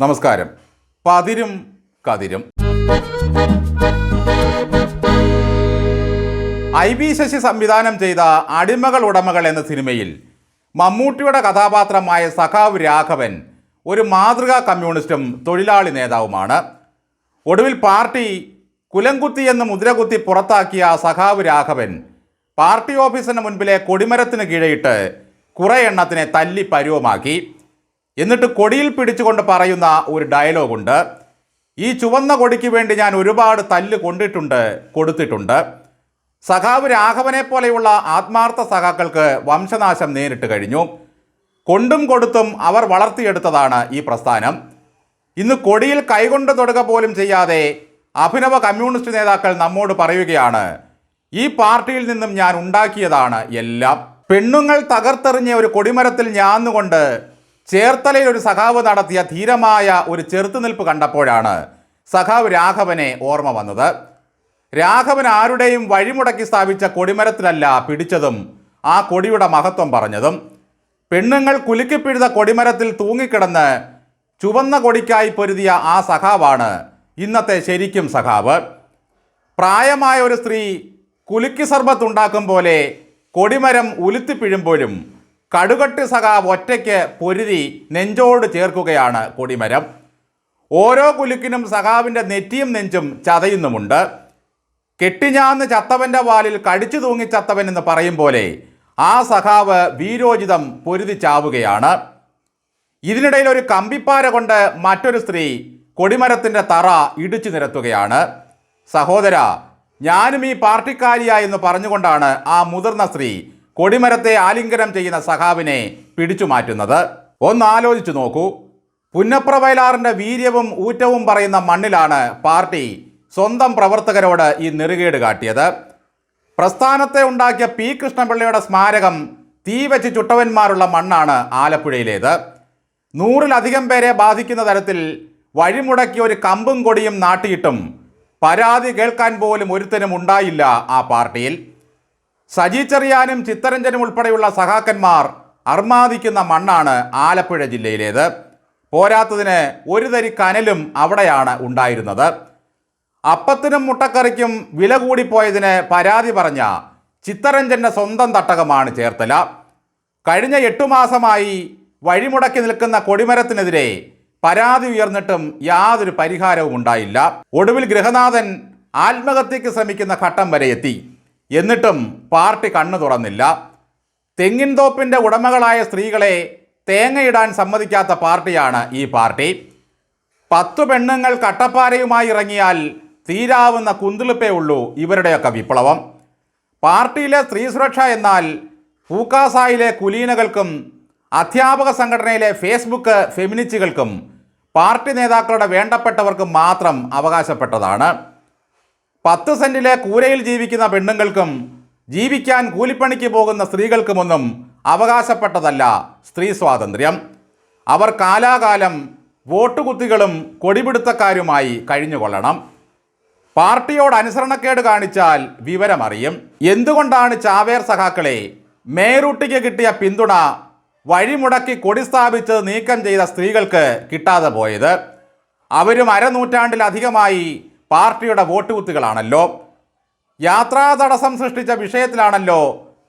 നമസ്കാരം. പതിരും കതിരും. I B Sasi സംവിധാനം ചെയ്ത അടിമകൾ ഉടമകൾ എന്ന സിനിമയിൽ മമ്മൂട്ടിയുടെ കഥാപാത്രമായ സഖാവ് രാഘവൻ ഒരു മാതൃകാ കമ്മ്യൂണിസ്റ്റും തൊഴിലാളി നേതാവുമാണ്. ഒടുവിൽ പാർട്ടി കുലംകുത്തി എന്ന് മുദ്രകുത്തി പുറത്താക്കിയ സഖാവ് രാഘവൻ പാർട്ടി ഓഫീസിന് മുൻപിലെ കൊടിമരത്തിന് കീഴയിട്ട് കുറേ എണ്ണത്തിനെ തല്ലി പരുവമാക്കി. എന്നിട്ട് കൊടിയിൽ പിടിച്ചുകൊണ്ട് പറയുന്ന ഒരു ഡയലോഗുണ്ട്. ഈ ചുവന്ന കൊടിക്ക് വേണ്ടി ഞാൻ ഒരുപാട് തല്ല് കൊണ്ടിട്ടുണ്ട് കൊടുത്തിട്ടുണ്ട്. സഖാവ് രാഘവനെ പോലെയുള്ള ആത്മാർത്ഥ സഖാക്കൾക്ക് വംശനാശം നേരിട്ട് കഴിഞ്ഞു. കൊണ്ടും കൊടുത്തും അവർ വളർത്തിയെടുത്തതാണ് ഈ പ്രസ്ഥാനം. ഇന്ന് കൊടിയിൽ കൈകൊണ്ട് തൊടുക പോലും ചെയ്യാതെ അഭിനവ കമ്മ്യൂണിസ്റ്റ് നേതാക്കൾ നമ്മോട് പറയുകയാണ് ഈ പാർട്ടിയിൽ നിന്നും ഞാൻ ഉണ്ടാക്കിയതാണ് എല്ലാം. പെണ്ണുങ്ങൾ തകർത്തെറിഞ്ഞ ഒരു കൊടിമരത്തിൽ ഞാന്നുകൊണ്ട് ചേർത്തലയിൽ ഒരു സഖാവ് നടത്തിയ ധീരമായ ഒരു ചെറുത്തുനിൽപ്പ് കണ്ടപ്പോഴാണ് സഖാവ് രാഘവനെ ഓർമ്മ വന്നത്. രാഘവൻ ആരുടെയും വഴിമുടക്കി സ്ഥാപിച്ച കൊടിമരത്തിലല്ല പിടിച്ചതും ആ കൊടിയുടെ മഹത്വം പറഞ്ഞതും. പെണ്ണുങ്ങൾ കുലുക്കിപ്പിഴുത കൊടിമരത്തിൽ തൂങ്ങിക്കിടന്ന് ചുവന്ന കൊടിക്കായി പൊരുതിയ ആ സഖാവാണ് ഇന്നത്തെ ശരിക്കും സഖാവ്. പ്രായമായ ഒരു സ്ത്രീ കുലുക്കി സർബത്ത് ഉണ്ടാക്കും പോലെ കൊടിമരം ഉലുത്തിപ്പിഴുമ്പോഴും കടുകട്ടി സഖാവ് ഒറ്റയ്ക്ക് പൊരുതി നെഞ്ചോട് ചേർക്കുകയാണ് കൊടിമരം. ഓരോ കുലുക്കിനും സഖാവിന്റെ നെറ്റിയും നെഞ്ചും ചതയുന്നുമുണ്ട്. കെട്ടിഞ്ഞാന്ന് ചത്തവന്റെ വാലിൽ കടിച്ചു തൂങ്ങി ചത്തവൻ എന്ന് പറയും പോലെ ആ സഖാവ് വീരോചിതം പൊരുതി ചാവുകയാണ്. ഇതിനിടയിൽ ഒരു കമ്പിപ്പാര കൊണ്ട് മറ്റൊരു സ്ത്രീ കൊടിമരത്തിന്റെ തറ ഇടിച്ചു നിരത്തുകയാണ്. സഹോദര ഞാനും ഈ പാർട്ടിക്കാരിയാ എന്ന് പറഞ്ഞുകൊണ്ടാണ് ആ മുതിർന്ന സ്ത്രീ കൊടിമരത്തെ ആലിംഗനം ചെയ്യുന്ന സഹാവിനെ പിടിച്ചു മാറ്റുന്നത്. ഒന്ന് ആലോചിച്ചു നോക്കൂ. പുന്നപ്ര വീര്യവും ഊറ്റവും പറയുന്ന മണ്ണിലാണ് പാർട്ടി സ്വന്തം പ്രവർത്തകരോട് ഈ നെറുകേട് കാട്ടിയത്. പ്രസ്ഥാനത്തെ ഉണ്ടാക്കിയ പി കൃഷ്ണപിള്ളയുടെ സ്മാരകം തീ വെച്ച് ചുട്ടവന്മാരുള്ള മണ്ണാണ് ആലപ്പുഴയിലേത്. നൂറിലധികം പേരെ ബാധിക്കുന്ന തരത്തിൽ വഴിമുടക്കി ഒരു കമ്പും കൊടിയും നാട്ടിയിട്ടും പരാതി കേൾക്കാൻ പോലും ഒരുത്തനും ഉണ്ടായില്ല ആ പാർട്ടിയിൽ. സജി ചെറിയാനും ചിത്തരഞ്ജനും ഉൾപ്പെടെയുള്ള സഹാക്കന്മാർ അർമാദിക്കുന്ന മണ്ണാണ് ആലപ്പുഴ ജില്ലയിലേത്. പോരാത്തതിന് ഒരു തരി കനലും അവിടെയാണ് ഉണ്ടായിരുന്നത്. അപ്പത്തിനും മുട്ടക്കറിക്കും വില കൂടിപ്പോയതിന് പരാതി പറഞ്ഞ ചിത്തരഞ്ജന്റെ സ്വന്തം തട്ടകമാണ് ചേർത്തല. കഴിഞ്ഞ എട്ടു മാസമായി വഴിമുടക്കി നിൽക്കുന്ന കൊടിമരത്തിനെതിരെ പരാതി ഉയർന്നിട്ടും യാതൊരു പരിഹാരവും ഉണ്ടായില്ല. ഒടുവിൽ ഗൃഹനാഥൻ ആത്മഹത്യക്ക് ശ്രമിക്കുന്ന ഘട്ടം വരെ എത്തി. എന്നിട്ടും പാർട്ടി കണ്ണു തുറന്നില്ല. തെങ്ങിൻ തോപ്പിന്റെ ഉടമകളായ സ്ത്രീകളെ തേങ്ങയിടാൻ സമ്മതിക്കാത്ത പാർട്ടിയാണ് ഈ പാർട്ടി. പത്തു പെണ്ണുങ്ങൾ കട്ടപ്പാരയുമായി ഇറങ്ങിയാൽ തീരാവുന്ന കുന്തുളിപ്പേ ഉള്ളൂ ഇവരുടെയൊക്കെ വിപ്ലവം. പാർട്ടിയിലെ സ്ത്രീ സുരക്ഷ എന്നാൽ പൂക്കാസായിലെ കുലീനകൾക്കും അധ്യാപക സംഘടനയിലെ ഫേസ്ബുക്ക് ഫെമിനിസ്റ്റുകൾക്കും പാർട്ടി നേതാക്കളുടെ വേണ്ടപ്പെട്ടവർക്കും മാത്രം അവകാശപ്പെട്ടതാണ്. പത്ത് സെന്റിലെ കൂരയിൽ ജീവിക്കുന്ന പെണ്ണുങ്ങൾക്കും ജീവിക്കാൻ കൂലിപ്പണിക്ക് പോകുന്ന സ്ത്രീകൾക്കുമൊന്നും അവകാശപ്പെട്ടതല്ല സ്ത്രീ സ്വാതന്ത്ര്യം. അവർ കാലാകാലം വോട്ടുകുത്തികളും കൊടിപിടുത്തക്കാരുമായി കഴിഞ്ഞുകൊള്ളണം. പാർട്ടിയോട് അനുസരണക്കേട് കാണിച്ചാൽ വിവരമറിയും. എന്തുകൊണ്ടാണ് ചാവേർ സഖാക്കളെ മേറൂട്ടിക്ക് കിട്ടിയ പിന്തുണ വഴിമുടക്കി കൊടി സ്ഥാപിച്ച് നീക്കം ചെയ്ത സ്ത്രീകൾക്ക് കിട്ടാതെ പോയത്? അവരും അരനൂറ്റാണ്ടിലധികമായി പാർട്ടിയുടെ വോട്ട് കുത്തുകളാണല്ലോ. യാത്രാ തടസ്സം സൃഷ്ടിച്ച വിഷയത്തിലാണല്ലോ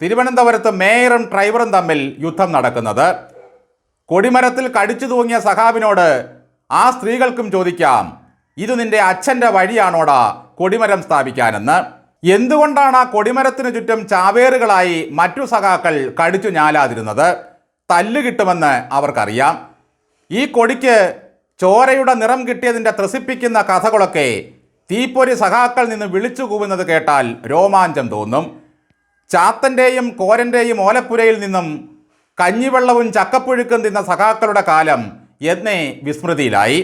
തിരുവനന്തപുരത്ത് മേയറും ഡ്രൈവറും തമ്മിൽ യുദ്ധം നടക്കുന്നത്. കൊടിമരത്തിൽ കടിച്ചു തൂങ്ങിയ സഖാവിനോട് ആ സ്ത്രീകൾക്കും ചോദിക്കാം ഇത് നിന്റെ അച്ഛന്റെ വഴിയാണോടാ കൊടിമരം സ്ഥാപിക്കാനെന്ന്? എന്തുകൊണ്ടാണ് ആ കൊടിമരത്തിനു ചുറ്റും ചാവേറുകളായി മറ്റു സഖാക്കൾ കടിച്ചു ഞാലാതിരുന്നത്? തല്ല് കിട്ടുമെന്ന് അവർക്കറിയാം. ഈ കൊടിക്ക് ചോരയുടെ നിറം കിട്ടിയതിന്റെ ത്രസിപ്പിക്കുന്ന കഥകളൊക്കെ തീപ്പൊരി സഖാക്കൾ നിന്ന് വിളിച്ചു കൂവുന്നത് കേട്ടാൽ രോമാഞ്ചം തോന്നും. ചാത്തന്റെയും കോരന്റെയും ഓലപ്പുരയിൽ നിന്നും കഞ്ഞിവെള്ളവും ചക്കപ്പുഴുക്കും തിന്ന സഖാക്കളുടെ കാലം എന്നേ വിസ്മൃതിയിലായി.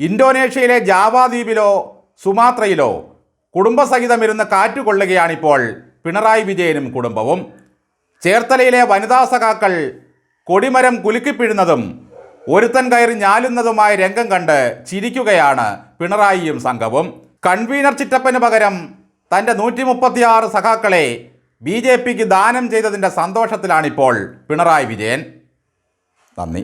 ഇന്തോനേഷ്യയിലെ ജാവാദ്വീപിലോ സുമാത്രയിലോ കുടുംബസഹിതം ഇരുന്ന് കാറ്റുകൊള്ളുകയാണിപ്പോൾ പിണറായി വിജയനും കുടുംബവും. ചേർത്തലയിലെ വനിതാ സഖാക്കൾ കൊടിമരം കുലുക്കിപ്പിഴുന്നതും ഒരുത്തൻ കയറി ഞാലുന്നതുമായ രംഗം കണ്ട് ചിരിക്കുകയാണ് പിണറായിയും സംഘവും. കൺവീനർ ചിറ്റപ്പന് പകരം തന്റെ നൂറ്റി മുപ്പത്തിയാറ് സഖാക്കളെ ബി ജെ പിക്ക് ദാനം ചെയ്തതിന്റെ സന്തോഷത്തിലാണിപ്പോൾ പിണറായി വിജയൻ. നന്ദി.